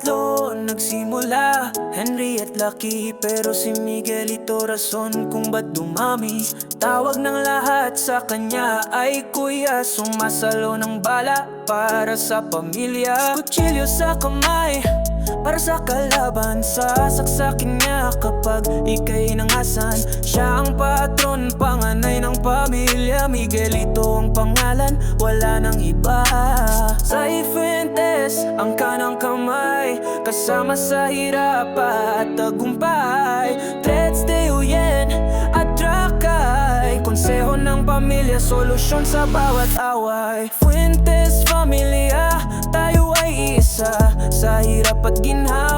doon nagsimula Henry at Lucky. Pero si Miguel ito rason kung ba't dumami. Tawag ng lahat sa kanya ay kuya Sumasalo ng bala para sa pamilya. Kutsilyo sa kamay para sa kalaban. Sasaksakin niya kapag ika'y nangasan. Siya ang patron, pamilya Miguel ito ang pangalan, wala nang iba. Sa Fuentes, ang kanang kamay Kasama sa hirap at tagumpay. Threads de Uyen at Drakay. Konseho ng pamilya, solusyon sa bawat away. Fuentes Familia, tayo ay isa. Sa hirap at ginhawa,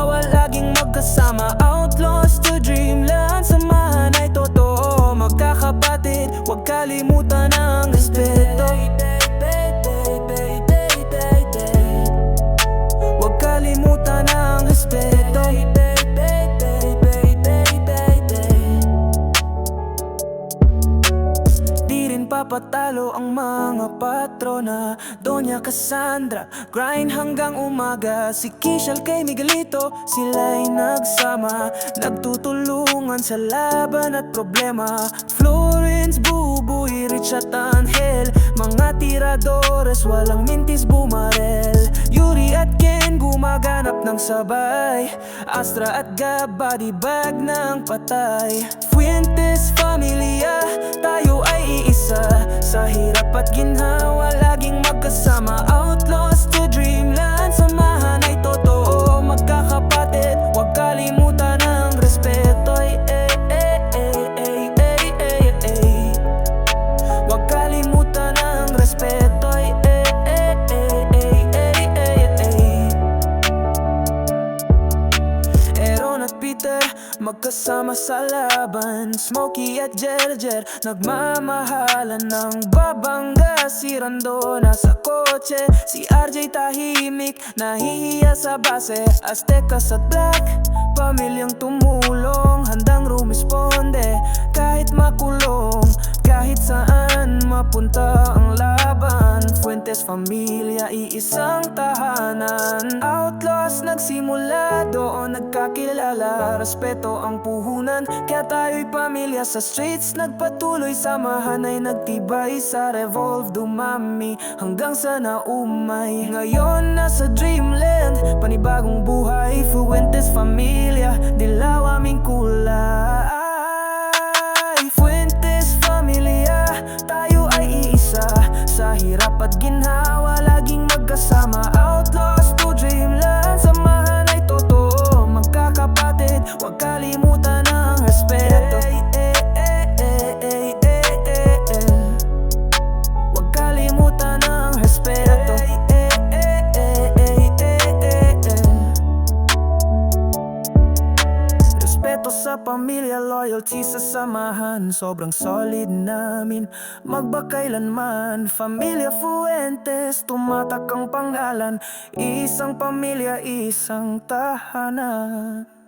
huwag kalimutan ang respeto. Huwag kalimutan ang respeto. Di rin papatalo ang mga patrona. Doña Cassandra, grind hanggang umaga. Si Kishal kay Miguelito, sila'y nagsama. Nagtutulungan sa laban at problema Florence, Bubuy, Rich at Angel Mga tiradores, walang mintis bumarel. Yuri at Ken, gumaganap ng sabay. Astra at Gab, body bag ng patay. Fuentes, Familia, tayo ay iisa. Sa hirap at ginhawa, Magkasama sa laban. Smokey at Jeljer Nagmamahalan ng babangga. Si Rando nasa kotse Si RJ tahimik Nahihiya sa base. Aztecas at Black Pamilyang tumulong Handang rumisponde. Kahit makulong Kahit saan mapunta ang laban Fuentes Familia, iisang tahanan. Outlaws nagsimula, doon nagkakilala. Respeto ang puhunan, kaya tayo'y pamilya. Sa streets nagpatuloy, samahan ay nagtibay Sa revolve. Dumami, hanggang sa naumay. Ngayon nasa dreamland, panibagong buhay. Fuentes Familia, dilaw aming kulay pamilya, loyalty sa samahan. Sobrang solid namin. Magbakailanman Familia Fuentes, tumatak ang pangalan. Isang pamilya, isang tahanan